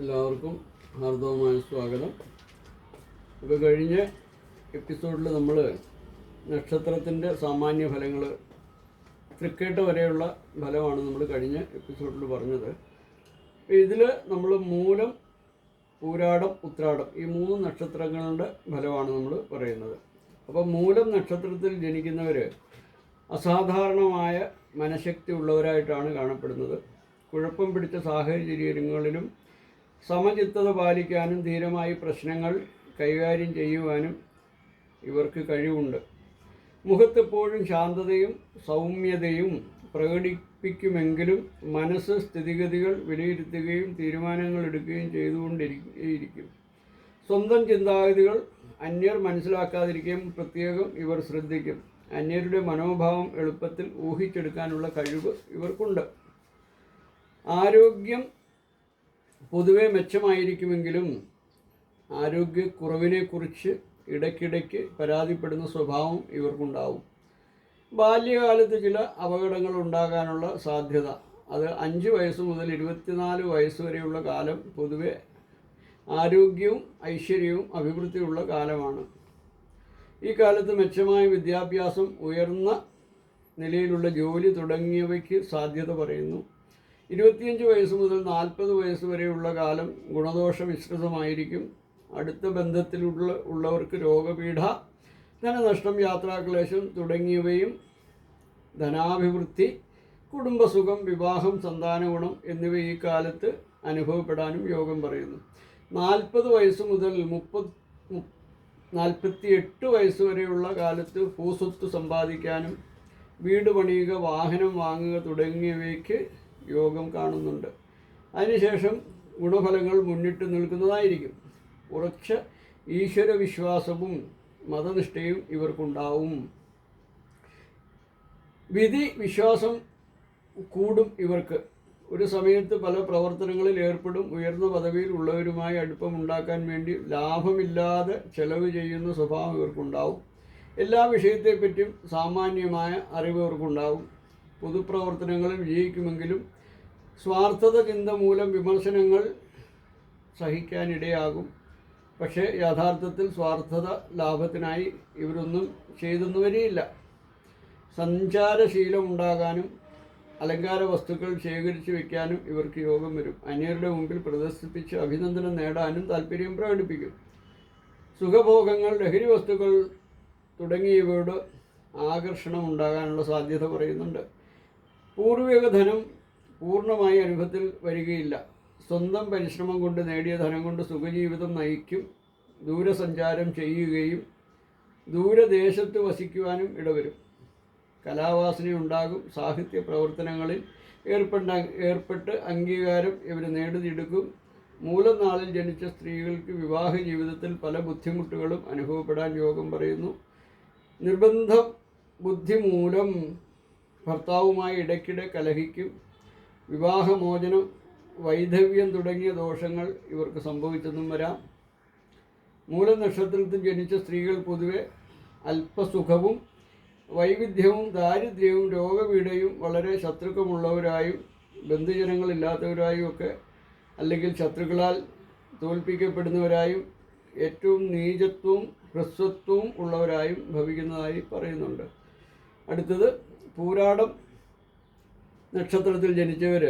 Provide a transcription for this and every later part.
എല്ലാവർക്കും ഹാർദവമായ സ്വാഗതം. ഇപ്പോൾ കഴിഞ്ഞ എപ്പിസോഡിൽ നമ്മൾ നക്ഷത്രത്തിന്റെ സാമാന്യ ഫലങ്ങൾ തൃക്കേട്ട് വരെയുള്ള ഫലമാണ് നമ്മൾ കഴിഞ്ഞ എപ്പിസോഡിൽ പറഞ്ഞത്. ഇതിൽ നമ്മൾ മൂലം പൂരാടം ഉത്രാടം ഈ മൂന്ന് നക്ഷത്രങ്ങളുടെ ഫലമാണ് നമ്മൾ പറയുന്നത്. അപ്പോൾ മൂലം നക്ഷത്രത്തിൽ ജനിക്കുന്നവർ അസാധാരണമായ മനഃശക്തി ഉള്ളവരായിട്ടാണ് കാണപ്പെടുന്നത്. കുഴപ്പം പിടിച്ച സാഹചര്യങ്ങളിലും സമചിത്തത പാലിക്കാനും ധീരമായി പ്രശ്നങ്ങൾ കൈകാര്യം ചെയ്യുവാനും ഇവർക്ക് കഴിവുണ്ട്. മുഖത്തെപ്പോഴും ശാന്തതയും സൗമ്യതയും പ്രകടിപ്പിക്കുമെങ്കിലും മനസ്സ് സ്ഥിതിഗതികൾ വിലയിരുത്തുകയും തീരുമാനങ്ങൾ എടുക്കുകയും ചെയ്തുകൊണ്ടിരിക്കും. സ്വന്തം ചിന്താഗതികൾ അന്യർ മനസ്സിലാക്കാതിരിക്കുകയും പ്രത്യേകം ഇവർ ശ്രദ്ധിക്കും. അന്യരുടെ മനോഭാവം എളുപ്പത്തിൽ ഊഹിച്ചെടുക്കാനുള്ള കഴിവ് ഇവർക്കുണ്ട്. ആരോഗ്യം പൊതുവെ മെച്ചമായിരിക്കുമെങ്കിലും ആരോഗ്യക്കുറവിനെക്കുറിച്ച് ഇടയ്ക്കിടയ്ക്ക് പരാതിപ്പെടുന്ന സ്വഭാവം ഇവർക്കുണ്ടാവും. ബാല്യകാലത്ത് ചില അപകടങ്ങൾ ഉണ്ടാകാനുള്ള സാധ്യത. അത് അഞ്ച് വയസ്സ് മുതൽ ഇരുപത്തിനാല് വയസ്സ് വരെയുള്ള കാലം പൊതുവെ ആരോഗ്യവും ഐശ്വര്യവും അഭിവൃദ്ധിയുള്ള കാലമാണ്. ഈ കാലത്ത് മെച്ചമായ വിദ്യാഭ്യാസം ഉയർന്ന നിലയിലുള്ള ജോലി തുടങ്ങിയവയ്ക്ക് സാധ്യത പറയുന്നു. ഇരുപത്തിയഞ്ച് വയസ്സ് മുതൽ നാൽപ്പത് വയസ്സ് വരെയുള്ള കാലം ഗുണദോഷ മിശ്രിതമായിരിക്കും അടുത്ത ബന്ധത്തിലുള്ള ഉള്ളവർക്ക് രോഗപീഠ ധനനഷ്ടം യാത്രാക്ലേശം തുടങ്ങിയവയും ധനാഭിവൃദ്ധി കുടുംബസുഖം വിവാഹം സന്താന ഗുണം എന്നിവ ഈ കാലത്ത് അനുഭവപ്പെടാനും യോഗം പറയുന്നു. നാൽപ്പത് വയസ്സ് മുതൽ മുപ്പത് നാൽപ്പത്തി എട്ട് വയസ്സ് വരെയുള്ള കാലത്ത് ഭൂസ്വത്ത് സമ്പാദിക്കാനും വീട് പണിയുക വാഹനം വാങ്ങുക തുടങ്ങിയവയ്ക്ക് യോഗം കാണുന്നുണ്ട്. അതിനുശേഷം ഗുണഫലങ്ങൾ മുന്നിട്ട് നിൽക്കുന്നതായിരിക്കും. ഉറച്ച ഈശ്വര വിശ്വാസവും മതനിഷ്ഠയും ഇവർക്കുണ്ടാവും. വിധി വിശ്വാസം കൂടും ഇവർക്ക്. ഒരു സമയത്ത് പല പ്രവർത്തനങ്ങളിൽ ഏർപ്പെടും. ഉയർന്ന പദവിയിൽ ഉള്ളവരുമായി അടുപ്പമുണ്ടാക്കാൻ വേണ്ടി ലാഭമില്ലാതെ ചെലവ് ചെയ്യുന്ന സ്വഭാവം ഇവർക്കുണ്ടാവും. എല്ലാ വിഷയത്തെപ്പറ്റിയും സാമാന്യമായ അറിവ് ഇവർക്കുണ്ടാവും. പൊതുപ്രവർത്തനങ്ങളിൽ വിജയിക്കുമെങ്കിലും സ്വാർത്ഥത ചിന്ത മൂലം വിമർശനങ്ങൾ സഹിക്കാനിടയാകും. പക്ഷേ യഥാർത്ഥത്തിൽ സ്വാർത്ഥത ലാഭത്തിനായി ഇവരൊന്നും ചെയ്തെന്ന് വരിയില്ല സഞ്ചാരശീലം ഉണ്ടാകാനും അലങ്കാര വസ്തുക്കൾ ശേഖരിച്ചു വയ്ക്കാനും ഇവർക്ക് യോഗം വരും. അന്യരുടെ മുമ്പിൽ പ്രദർശിപ്പിച്ച് അഭിനന്ദനം നേടാനും താല്പര്യം പ്രകടിപ്പിക്കും. സുഖഭോഗങ്ങൾ ലഹരി വസ്തുക്കൾ തുടങ്ങിയവയോട് ആകർഷണം ഉണ്ടാകാനുള്ള സാധ്യത പറയുന്നുണ്ട് പൂർവിക ധനം പൂർണമായി അനുഭവത്തിൽ വരികയില്ല. സ്വന്തം പരിശ്രമം കൊണ്ട് നേടിയ ധനം കൊണ്ട് സുഖജീവിതം നയിക്കും ദൂരസഞ്ചാരം ചെയ്യുകയും ദൂരദേശത്ത് വസിക്കുവാനും ഇടവരും. കലാവാസനയുണ്ടാകും സാഹിത്യ പ്രവർത്തനങ്ങളിൽ ഏർപ്പെട്ട ഏർപ്പെട്ട് അംഗീകാരം ഇവർ നേടിയെടുക്കും. മൂലനാളിൽ ജനിച്ച സ്ത്രീകൾക്ക് വിവാഹ ജീവിതത്തിൽ പല ബുദ്ധിമുട്ടുകളും അനുഭവപ്പെടാൻ യോഗം പറയുന്നു. നിർബന്ധ ബുദ്ധിമൂലം ഭർത്താവുമായി ഇടയ്ക്കിടെ കലഹിക്കും. വിവാഹമോചനം വൈധവ്യം തുടങ്ങിയ ദോഷങ്ങൾ ഇവർക്ക് സംഭവിച്ചെന്നും വരാം. മൂലനക്ഷത്രത്തിൽ ജനിച്ച സ്ത്രീകൾ പൊതുവെ അല്പസുഖവും വൈവിധ്യവും ദാരിദ്ര്യവും രോഗപീഠയും വളരെ ശത്രുക്കമുള്ളവരായും ബന്ധുജനങ്ങളില്ലാത്തവരായും ഒക്കെ അല്ലെങ്കിൽ ശത്രുക്കളാൽ തോൽപ്പിക്കപ്പെടുന്നവരായും ഏറ്റവും നീചത്വവും ഹ്രസ്വത്വവും ഉള്ളവരായും ഭവിക്കുന്നതായി പറയുന്നുണ്ട്. അടുത്തത് പൂരാടം നക്ഷത്രത്തിൽ ജനിച്ചവർ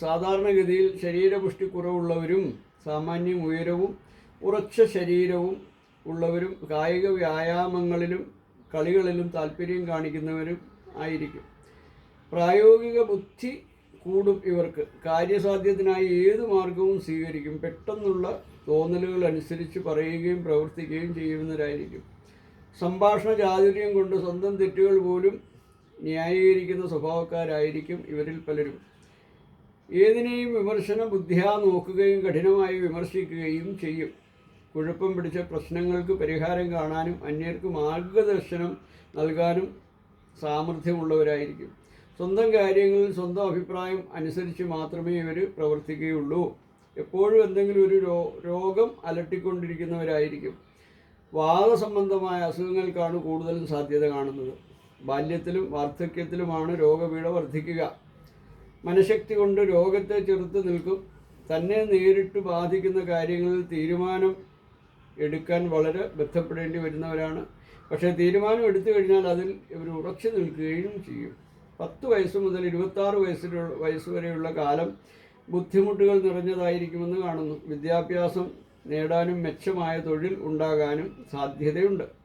സാധാരണഗതിയിൽ ശരീരപുഷ്ടി കുറവുള്ളവരും സാമാന്യം ഉയരവും ഉറച്ച ശരീരവും ഉള്ളവരും കായിക വ്യായാമങ്ങളിലും കളികളിലും താല്പര്യം കാണിക്കുന്നവരും ആയിരിക്കും. പ്രായോഗിക ബുദ്ധി കൂടും ഇവർക്ക്. കാര്യസാധ്യത്തിനായി ഏത് മാർഗവും സ്വീകരിക്കും. പെട്ടെന്നുള്ള തോന്നലുകൾ അനുസരിച്ച് പറയുകയും പ്രവർത്തിക്കുകയും ചെയ്യുന്നവരായിരിക്കും. സംഭാഷണ ചാതുര്യം കൊണ്ട് സ്വന്തം തെറ്റുകൾ പോലും ന്യായീകരിക്കുന്ന സ്വഭാവക്കാരായിരിക്കും ഇവരിൽ പലരും. ഏതിനെയും വിമർശന ബുദ്ധിയാ നോക്കുകയും കഠിനമായി വിമർശിക്കുകയും ചെയ്യും. കുഴപ്പം പിടിച്ച പ്രശ്നങ്ങൾക്ക് പരിഹാരം കാണാനും അന്യർക്ക് മാർഗദർശനം നൽകാനും സാമർഥ്യമുള്ളവരായിരിക്കും. സ്വന്തം കാര്യങ്ങളിൽ സ്വന്തം അഭിപ്രായം അനുസരിച്ച് മാത്രമേ ഇവർ പ്രവർത്തിക്കുകയുള്ളൂ. എപ്പോഴും എന്തെങ്കിലും ഒരു രോഗം അലട്ടിക്കൊണ്ടിരിക്കുന്നവരായിരിക്കും. വാദസംബന്ധമായ അസുഖങ്ങൾക്കാണ് കൂടുതലും സാധ്യത കാണുന്നത്. ബാല്യത്തിലും വാർദ്ധക്യത്തിലുമാണ് രോഗപീഠ വർദ്ധിക്കുക. മനഃശക്തി കൊണ്ട് രോഗത്തെ ചെറുത്ത് നിൽക്കും. തന്നെ നേരിട്ട് ബാധിക്കുന്ന കാര്യങ്ങളിൽ തീരുമാനം എടുക്കാൻ വളരെ ബന്ധപ്പെടേണ്ടി വരുന്നവരാണ്. പക്ഷേ തീരുമാനം എടുത്തു കഴിഞ്ഞാൽ അതിൽ ഇവർ ഉറച്ചു നിൽക്കുകയും ചെയ്യും. പത്ത് വയസ്സ് മുതൽ ഇരുപത്താറ് വയസ്സിലുള്ള വയസ്സ് വരെയുള്ള കാലം ബുദ്ധിമുട്ടുകൾ നിറഞ്ഞതായിരിക്കുമെന്ന് കാണുന്നു. വിദ്യാഭ്യാസം നേടാനും മെച്ചമായ തൊഴിൽ ഉണ്ടാകാനും സാധ്യതയുണ്ട്.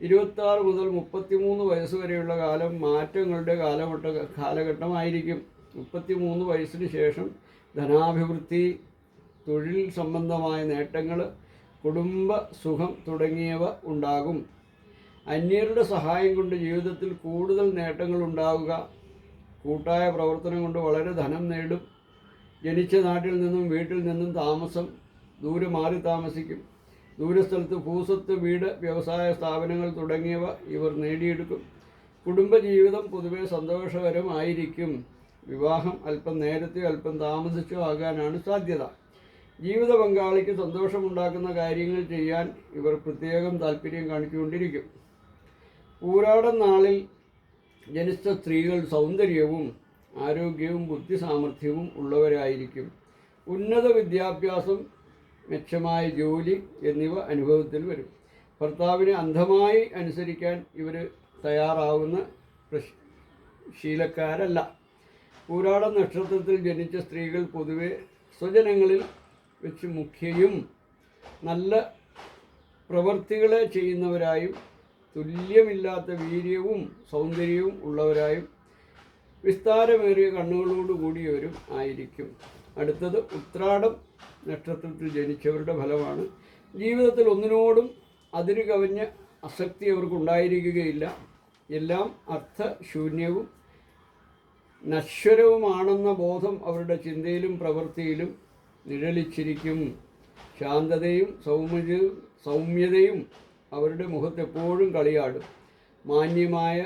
ഇരുപത്താറ് മുതൽ മുപ്പത്തിമൂന്ന് വയസ്സ് വരെയുള്ള കാലം മാറ്റങ്ങളുടെ കാലഘട്ട കാലഘട്ടമായിരിക്കും. മുപ്പത്തിമൂന്ന് വയസ്സിന് ശേഷം ധനാഭിവൃദ്ധി തൊഴിൽ സംബന്ധമായ നേട്ടങ്ങൾ കുടുംബ സുഖം തുടങ്ങിയവ ഉണ്ടാകും. അന്യരുടെ സഹായം കൊണ്ട് ജീവിതത്തിൽ കൂടുതൽ നേട്ടങ്ങൾ ഉണ്ടാവുക കൂട്ടായ പ്രവർത്തനം കൊണ്ട് വളരെ ധനം നേടും. ജനിച്ച നാട്ടിൽ നിന്നും വീട്ടിൽ നിന്നും താമസം ദൂരെ മാറി താമസിക്കും. ദൂരസ്ഥലത്ത് ഭൂസ്വത്ത് വീട് വ്യവസായ സ്ഥാപനങ്ങൾ തുടങ്ങിയവ ഇവർ നേടിയെടുക്കും. കുടുംബജീവിതം പൊതുവെ സന്തോഷകരമായിരിക്കും. വിവാഹം അല്പം നേരത്തെ അല്പം താമസിച്ചോ ആകാനാണ് സാധ്യത. ജീവിത പങ്കാളിക്ക് സന്തോഷമുണ്ടാക്കുന്ന കാര്യങ്ങൾ ചെയ്യാൻ ഇവർ പ്രത്യേകം താല്പര്യം കാണിച്ചുകൊണ്ടിരിക്കും. പൂരാടൻ നാളിൽ ജനിച്ച സ്ത്രീകൾ സൗന്ദര്യവും ആരോഗ്യവും ബുദ്ധി സാമർഥ്യവും ഉള്ളവരായിരിക്കും. ഉന്നത വിദ്യാഭ്യാസം മെച്ചമായ ജോലി എന്നിവ അനുഭവത്തിൽ വരും. ഭർത്താവിനെ അന്ധമായി അനുസരിക്കാൻ ഇവർ തയ്യാറാവുന്ന ശീലക്കാരല്ല. പൂരാട നക്ഷത്രത്തിൽ ജനിച്ച സ്ത്രീകൾ പൊതുവെ സ്വജനങ്ങളിൽ വെച്ച് മുഖ്യയും നല്ല പ്രവൃത്തികളെ ചെയ്യുന്നവരായും തുല്യമില്ലാത്ത വീര്യവും സൗന്ദര്യവും ഉള്ളവരായും വിസ്താരമേറിയ കണ്ണുകളോടുകൂടിയവരും ആയിരിക്കും. അടുത്തത് ഉത്രാടം നക്ഷത്രത്തിൽ ജനിച്ചവരുടെ ഫലമാണ്. ജീവിതത്തിൽ ഒന്നിനോടും അതിര് കവിഞ്ഞ അസക്തി അവർക്കുണ്ടായിരിക്കുകയില്ല എല്ലാം അർത്ഥശൂന്യവും നശ്വരവുമാണെന്ന ബോധം അവരുടെ ചിന്തയിലും പ്രവൃത്തിയിലും നിഴലിച്ചിരിക്കും. ശാന്തതയും സൗമ്യതയും സൗമ്യതയും അവരുടെ മുഖത്തെപ്പോഴും കളിയാടും. മാന്യമായ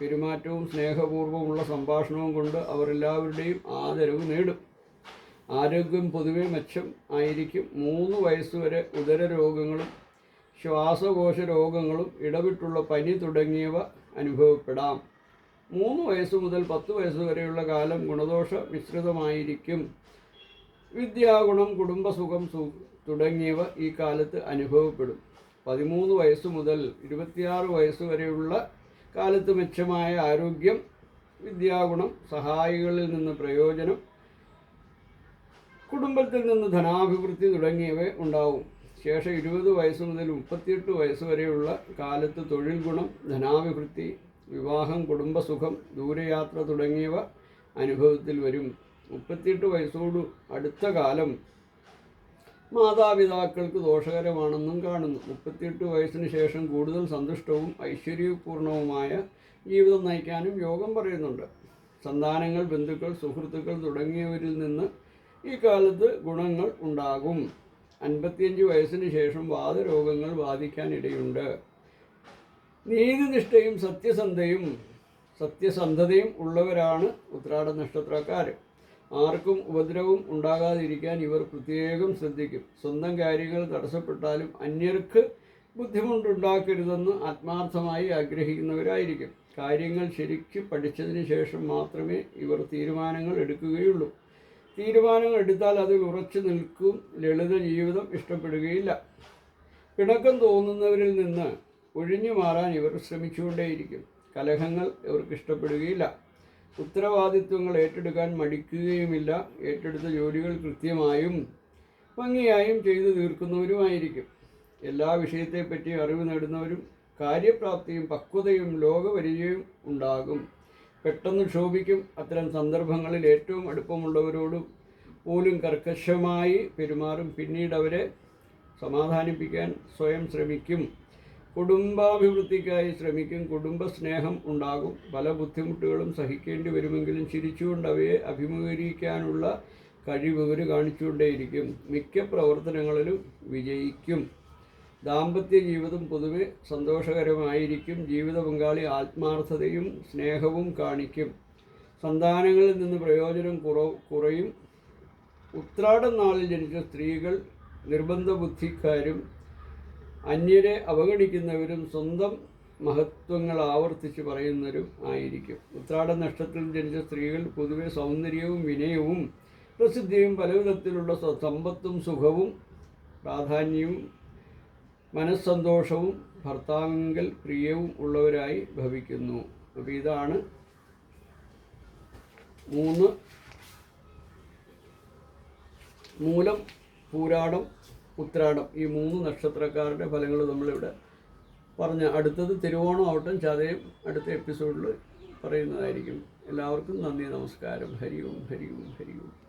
പെരുമാറ്റവും സ്നേഹപൂർവമുള്ള സംഭാഷണവും കൊണ്ട് അവരെല്ലാവരുടെയും ആദരവ് നേടും. ആരോഗ്യം പൊതുവെ മെച്ചം ആയിരിക്കും. മൂന്ന് വയസ്സുവരെ ഉദര രോഗങ്ങളും ശ്വാസകോശ രോഗങ്ങളും ഇടവിട്ടുള്ള പനി തുടങ്ങിയവ അനുഭവപ്പെടാം. മൂന്ന് വയസ്സ് മുതൽ പത്ത് വയസ്സ് വരെയുള്ള കാലം ഗുണദോഷ മിശ്രിതമായിരിക്കും. വിദ്യാഗുണം കുടുംബസുഖം സു തുടങ്ങിയവ ഈ കാലത്ത് അനുഭവപ്പെടും. പതിമൂന്ന് വയസ്സ് മുതൽ ഇരുപത്തിയാറ് വയസ്സ് വരെയുള്ള കാലത്ത് മെച്ചമായ ആരോഗ്യം വിദ്യാഗുണം സഹായികളിൽ നിന്ന് പ്രയോജനം കുടുംബത്തിൽ നിന്ന് ധനാഭിവൃദ്ധി തുടങ്ങിയവ ഉണ്ടാവും. ശേഷം ഇരുപത് വയസ്സ് മുതൽ മുപ്പത്തിയെട്ട് വയസ്സ് വരെയുള്ള കാലത്ത് തൊഴിൽ ഗുണം ധനാഭിവൃദ്ധി വിവാഹം കുടുംബസുഖം ദൂരയാത്ര തുടങ്ങിയവ അനുഭവത്തിൽ വരും. മുപ്പത്തിയെട്ട് വയസ്സോട് അടുത്ത കാലം മാതാപിതാക്കൾക്ക് ദോഷകരമാണെന്നും കാണുന്നു. മുപ്പത്തിയെട്ട് വയസ്സിന് ശേഷം കൂടുതൽ സന്തുഷ്ടവും ഐശ്വര്യപൂർണവുമായ ജീവിതം നയിക്കാനും യോഗം പറയുന്നുണ്ട്. സന്താനങ്ങൾ ബന്ധുക്കൾ സുഹൃത്തുക്കൾ തുടങ്ങിയവരിൽ നിന്ന് ഈ കാലത്ത് ഗുണങ്ങൾ ഉണ്ടാകും. അൻപത്തിയഞ്ച് വയസ്സിന് ശേഷം വാദരോഗങ്ങൾ ബാധിക്കാനിടയുണ്ട്. നീതിനിഷ്ഠയും സത്യസന്ധയും സത്യസന്ധതയും ഉള്ളവരാണ് ഉത്രാട നക്ഷത്രക്കാർ ആർക്കും ഉപദ്രവം ഉണ്ടാകാതിരിക്കാൻ ഇവർ പ്രത്യേകം ശ്രദ്ധിക്കും. സ്വന്തം കാര്യങ്ങൾ തടസ്സപ്പെട്ടാലും അന്യർക്ക് ബുദ്ധിമുട്ടുണ്ടാക്കരുതെന്ന് ആത്മാർത്ഥമായി ആഗ്രഹിക്കുന്നവരായിരിക്കും. കാര്യങ്ങൾ ശരിക്ക് പഠിച്ചതിന് ശേഷം മാത്രമേ ഇവർ തീരുമാനങ്ങൾ എടുക്കുകയുള്ളൂ. തീരുമാനങ്ങൾ എടുത്താൽ അതിൽ ഉറച്ചു നിൽക്കും. ലളിത ജീവിതം ഇഷ്ടപ്പെടുകയില്ല. പിണക്കം തോന്നുന്നവരിൽ നിന്ന് ഒഴിഞ്ഞു മാറാൻ ഇവർ ശ്രമിച്ചുകൊണ്ടേയിരിക്കും. കലഹങ്ങൾ ഇവർക്ക് ഇഷ്ടപ്പെടുകയില്ല. ഉത്തരവാദിത്വങ്ങൾ ഏറ്റെടുക്കാൻ മടിക്കുകയുമില്ല. ഏറ്റെടുത്ത ജോലികൾ കൃത്യമായും ഭംഗിയായും ചെയ്തു തീർക്കുന്നവരുമായിരിക്കും. എല്ലാ വിഷയത്തെപ്പറ്റി അറിവ് നേടുന്നവരും കാര്യപ്രാപ്തിയും പക്വതയും ലോകപരിചയവും ഉണ്ടാകും. പെട്ടെന്ന് ക്ഷോഭിക്കും. അത്തരം സന്ദർഭങ്ങളിൽ ഏറ്റവും അടുപ്പമുള്ളവരോടും പോലും കർക്കശമായി പെരുമാറും. പിന്നീട് അവരെ സമാധാനിപ്പിക്കാൻ സ്വയം ശ്രമിക്കും. കുടുംബാഭിവൃദ്ധിക്കായി ശ്രമിക്കും. കുടുംബസ്നേഹം ഉണ്ടാകും. പല ബുദ്ധിമുട്ടുകളും സഹിക്കേണ്ടി വരുമെങ്കിലും ചിരിച്ചുകൊണ്ട് അവയെ അഭിമുഖീകരിക്കാനുള്ള കഴിവ് ഇവർ കാണിച്ചുകൊണ്ടേയിരിക്കും. മിക്ക പ്രവർത്തനങ്ങളിലും വിജയിക്കും. ദാമ്പത്യ ജീവിതം പൊതുവെ സന്തോഷകരമായിരിക്കും. ജീവിത പങ്കാളി ആത്മാർത്ഥതയും സ്നേഹവും കാണിക്കും. സന്താനങ്ങളിൽ നിന്ന് പ്രയോജനം കുറ കുറയും. ഉത്രാടം നാളിൽ ജനിച്ച സ്ത്രീകൾ നിർബന്ധ ബുദ്ധിക്കാരും അന്യരെ അവഗണിക്കുന്നവരും സ്വന്തം മഹത്വങ്ങൾ ആവർത്തിച്ച് പറയുന്നവരും ആയിരിക്കും. ഉത്രാട നക്ഷത്രത്തിൽ ജനിച്ച സ്ത്രീകൾ പൊതുവെ സൗന്ദര്യവും വിനയവും പ്രസിദ്ധിയും പലവിധത്തിലുള്ള സമ്പത്തും സുഖവും പ്രാധാന്യവും മനസ്സന്തോഷവും ഭർത്താവിങ്കൽ പ്രിയവും ഉള്ളവരായി ഭവിക്കുന്നു. അപ്പോൾ ഇതാണ് മൂന്ന് മൂലം പൂരാടം ഉത്രാടം. ഈ മൂന്ന് നക്ഷത്രക്കാരുടെ ഫലങ്ങൾ നമ്മളിവിടെ പറഞ്ഞ അടുത്തത് തിരുവോണം ആവട്ടം ചതയം അടുത്ത എപ്പിസോഡിൽ പറയുന്നതായിരിക്കും. എല്ലാവർക്കും നന്ദി നമസ്കാരം. ഹരിയും ഹരിയും ഹരിയും.